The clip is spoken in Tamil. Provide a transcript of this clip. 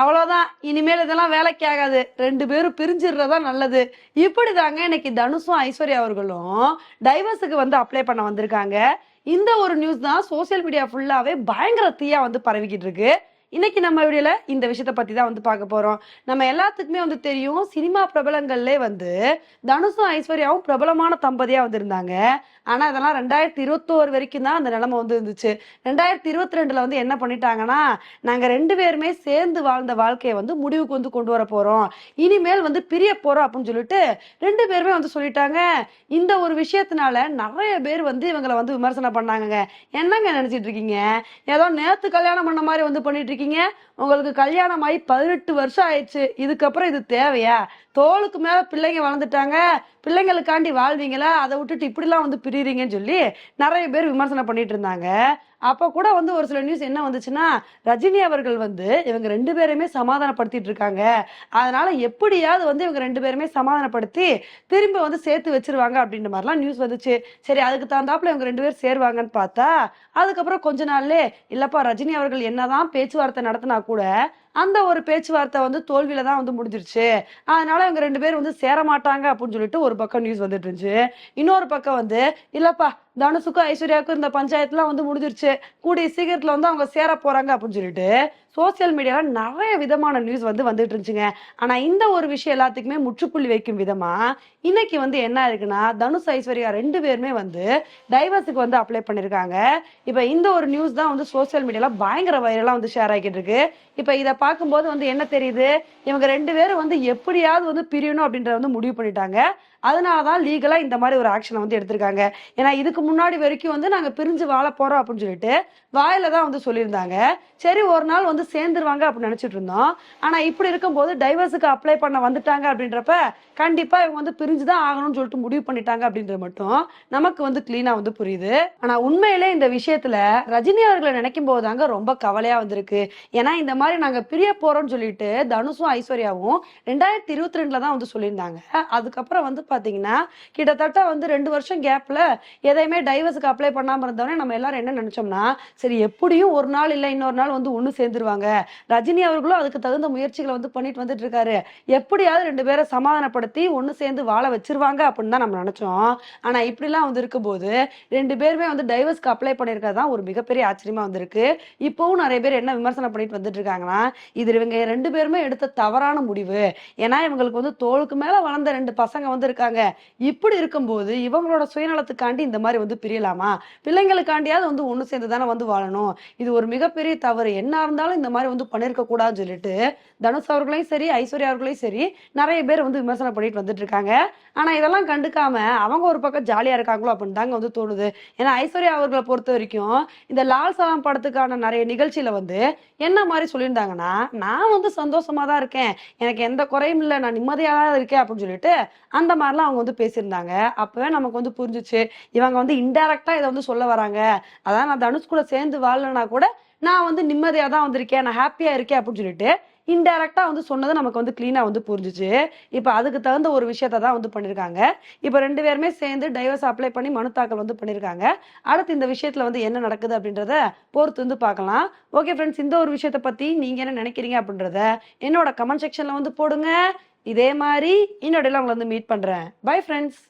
அவ்வளோதான் இனிமேல் இதெல்லாம் வேலைக்கு ஆகாது. ரெண்டு பேரும் பிரிஞ்சிடுறதா நல்லது. இப்படி தாங்க இன்னைக்கு தனுஷும் ஐஸ்வர்யா அவர்களும் டைவர்ஸுக்கு வந்து அப்ளை பண்ண வந்திருக்காங்க. இந்த ஒரு நியூஸ் தான் சோசியல் மீடியா ஃபுல்லாகவே பயங்கர தீயாக வந்து பரவிக்கிட்டு இருக்கு. இன்னைக்கு நம்ம வீடியோல இந்த விஷயத்த பத்தி தான் வந்து பார்க்க போறோம். நம்ம எல்லாத்துக்குமே வந்து தெரியும் சினிமா பிரபலங்கள்லே வந்து தனுஷும் ஐஸ்வர்யாவும் பிரபலமான தம்பதியா வந்திருந்தாங்க ஆனா அதெல்லாம் ரெண்டாயிரத்தி இருபத்தோரு வரைக்கும் தான் அந்த நிலைமை வந்து இருந்துச்சு. ரெண்டாயிரத்தி இருபத்தி ரெண்டுல வந்து என்ன பண்ணிட்டாங்கன்னா நாங்க ரெண்டு பேருமே சேர்ந்து வாழ்ந்த வாழ்க்கையை வந்து முடிவுக்கு வந்து கொண்டு வர போறோம். இனிமேல் வந்து பிரிய போறோம் அப்படின்னு சொல்லிட்டு ரெண்டு பேருமே வந்து சொல்லிட்டாங்க. இந்த ஒரு விஷயத்தினால நிறைய பேர் வந்து இவங்களை வந்து விமர்சனம் பண்ணாங்க என்னங்க நினைச்சிட்டு இருக்கீங்க? ஏதோ நேத்து கல்யாணம் பண்ண மாதிரி வந்து பண்ணிட்டு இருக்கீங்க. உங்களுக்கு கல்யாணம் ஆகி பதினெட்டு வருஷம் ஆயிடுச்சு. இதுக்கப்புறம் இது தேவையா? தோளுக்கு மேல பிள்ளைங்க வளர்ந்துட்டாங்க. பிள்ளைங்களுக்காண்டி வாழ்வீங்களா அதை விட்டுட்டு இப்படிலாம் வந்து பிரியுறீங்கன்னு சொல்லி நிறைய பேர் விமர்சனம் பண்ணிட்டு இருந்தாங்க. அப்போ கூட வந்து ஒரு சில நியூஸ் என்ன வந்துச்சுன்னா ரஜினி அவர்கள் வந்து இவங்க ரெண்டு பேருமே சமாதானப்படுத்திட்டு இருக்காங்க. அதனால எப்படியாவது வந்து இவங்க ரெண்டு பேருமே சமாதானப்படுத்தி திரும்ப வந்து சேர்த்து வச்சிருவாங்க அப்படின்ற மாதிரிலாம் நியூஸ் வந்துச்சு. சரி அதுக்கு தகுந்தாப்புல இவங்க ரெண்டு பேரும் சேருவாங்கன்னு பார்த்தா அதுக்கப்புறம் கொஞ்ச நாள்லே இல்லப்பா ரஜினி அவர்கள் என்னதான் பேச்சுவார்த்தை நடத்தினா கூட அந்த ஒரு பேச்சுவார்த்தை வந்து தோல்வியில தான் வந்து முடிஞ்சிருச்சு. அதனால இவங்க ரெண்டு பேரும் வந்து சேர மாட்டாங்க அப்படின்னு சொல்லிட்டு ஒரு பக்கம் நியூஸ் வந்துட்டு இருந்துச்சு. இன்னொரு பக்கம் வந்து இல்லப்பா தனுசுக்கும் ஐஸ்வர்யாவுக்கும் இந்த பஞ்சாயத்துலாம் வந்து முடிஞ்சிருச்சு. கூடிய சீக்கிரத்துல வந்து அவங்க சேர போறாங்க அப்படின்னு சொல்லிட்டு சோசியல் மீடியாவில் நிறைய விதமான நியூஸ் வந்து வந்துட்டு இருந்துச்சுங்க. ஆனால் இந்த ஒரு விஷயம் எல்லாத்துக்குமே முற்றுப்புள்ளி வைக்கும் விதமாக இன்னைக்கு வந்து என்ன இருக்குன்னா தனுஷ் ஐஸ்வர்யா ரெண்டு பேருமே வந்து டைவர்ஸுக்கு வந்து அப்ளை பண்ணிருக்காங்க. இப்போ இந்த ஒரு நியூஸ் தான் வந்து சோசியல் மீடியாவில் பயங்கர வைரலாக வந்து ஷேர் ஆகிட்டு இருக்கு. இப்போ இதை பார்க்கும்போது வந்து என்ன தெரியுது? இவங்க ரெண்டு பேரும் வந்து எப்படியாவது வந்து பிரியணும் அப்படின்றத வந்து முடிவு பண்ணிட்டாங்க. அதனாலதான் லீகலாக இந்த மாதிரி ஒரு ஆக்ஷனை வந்து எடுத்திருக்காங்க. ஏன்னா இதுக்கு முன்னாடி வரைக்கும் வந்து நாங்கள் பிரிஞ்சு வாழ போகிறோம் அப்படின்னு சொல்லிட்டு வாயில தான் வந்து சொல்லியிருந்தாங்க. சரி ஒரு நாள் வந்து சேர்ந்துருவாங்க அப்படின்னு நினைச்சிட்டு இருந்தோம். ஆனா இப்படி இருக்கும்போது டைவர்ஸுக்கு அப்ளை பண்ண வந்துட்டாங்க அப்படின்றப்ப கண்டிப்பா இவங்க வந்து பிரிஞ்சுதான் ஆகணும்னு சொல்லிட்டு முடிவு பண்ணிட்டாங்க அப்படின்றது மட்டும் நமக்கு வந்து கிளீனா வந்து புரியுது. ஆனா உண்மையிலே இந்த விஷயத்துல ரஜினி அவர்களை நினைக்கும் போது தாங்க ரொம்ப கவலையா வந்திருக்கு. ஏன்னா இந்த மாதிரி நாங்க பிரிய போறோம்னு சொல்லிட்டு தனுஷும் ஐஸ்வர்யாவும் ரெண்டாயிரத்தி இருபத்தி ரெண்டுல தான் வந்து சொல்லியிருந்தாங்க. அதுக்கப்புறம் வந்து பாத்தீங்கன்னா கிட்டத்தட்ட வந்து ரெண்டு வருஷம் கேப்ல எதையுமே டைவர்ஸுக்கு அப்ளை பண்ணாம இருந்தவனே நம்ம எல்லாரும் என்ன நினைச்சோம்னா சரி எப்படியும் ஒரு நாள் இல்ல இன்னொரு நாள் வந்து ஒண்ணு சேர்ந்துருவாங்க. ரஜினி அவர்களும் அதுக்கு தகுந்த முயற்சிகளை வந்து பண்ணிட்டு வந்துட்டு இருக்காரு எப்படியாவது ரெண்டு பேரை சமாதானப்படுத்தி ஒண்ணு சேர்ந்து வாழ வச்சிருவாங்க அப்படின்னு தான் நம்ம நினைச்சோம். ஆனா இப்படிலாம் வந்து இருக்கும்போது ரெண்டு பேருமே வந்து டைவர்ஸ்க்கு அப்ளை பண்ணிருக்கிறது தான் ஒரு மிகப்பெரிய ஆச்சரியமா வந்திருக்கு. இப்போவும் நிறைய பேர் என்ன விமர்சனம் பண்ணிட்டு வந்துட்டு இருக்காங்கன்னா இது இவங்க ரெண்டு பேருமே எடுத்த தவறான முடிவு. ஏன்னா இவங்களுக்கு வந்து தோளுக்கு மேல வளர்ந்த ரெண்டு பசங்க வந்து இருக்காங்க. இப்படி இருக்கும்போது இவங்களோட சுயநலத்துக்காண்டி இந்த மாதிரி வந்து பிரியலாமா? பிள்ளைங்களுக்காண்டியாவது வந்து ஒண்ணு சேர்ந்து தானே வந்து வாழணும். இது ஒரு மிகப்பெரிய தவறு. என்ன இருந்தாலும் இந்த மாதிரி வந்து பண்ணியிருக்க கூடாதுன்னு சொல்லிட்டு தனுஷ் அவர்களையும் சரி ஐஸ்வர்யா அவர்களையும் சரி நிறைய பேர் வந்து விமர்சனம் பண்ணிட்டு வந்துட்டு இருக்காங்க. ஆனா இதெல்லாம் கண்டுக்காம அவங்க ஒரு பக்கம் ஜாலியா இருக்காங்களோ அப்படின்னு தாங்க வந்து தோணுது. ஏன்னா ஐஸ்வர்யா அவர்களை பொறுத்த வரைக்கும் இந்த லால் சலாம் படத்துக்கான நிறைய நிகழ்ச்சியில வந்து என்ன மாதிரி சொல்லியிருந்தாங்கன்னா நான் வந்து சந்தோஷமா தான் இருக்கேன். எனக்கு எந்த குறையும் இல்லை. நான் நிம்மதியாக தான் இருக்கேன். அப்படின்னு சொல்லிட்டு அந்த மாதிரிலாம் அவங்க வந்து பேசியிருந்தாங்க. அப்பவே நமக்கு வந்து புரிஞ்சிச்சு. இவங்க வந்து இன்டைரக்டா இதை வந்து சொல்ல வராங்க. அதான் நான் தனுஷ் கூட சேர்ந்து வாழலைன்னா கூட நான் வந்து நிம்மதியாக தான் வந்திருக்கேன் நான் ஹாப்பியாக இருக்கேன் அப்படின்னு சொல்லிட்டு இன்டெரக்டாக வந்து சொன்னது நமக்கு வந்து க்ளீனாக வந்து புரிஞ்சுச்சு. இப்போ அதுக்கு தகுந்த ஒரு விஷயத்த தான் வந்து பண்ணியிருக்காங்க இப்போ ரெண்டு பேருமே சேர்ந்து டைவர்ஸ் அப்ளை பண்ணி மனு தாக்கல் வந்து பண்ணியிருக்காங்க அடுத்து இந்த விஷயத்தில் வந்து என்ன நடக்குது அப்படின்றத பொறுத்து வந்து பார்க்கலாம். ஓகே ஃப்ரெண்ட்ஸ் இந்த ஒரு விஷயத்த பற்றி நீங்கள் என்ன நினைக்கிறீங்க அப்படின்றத என்னோட கமெண்ட் செக்ஷனில் வந்து போடுங்க. இதே மாதிரி இன்னொடையில் உங்களை வந்து மீட் பண்ணுறேன் பை ஃப்ரெண்ட்ஸ்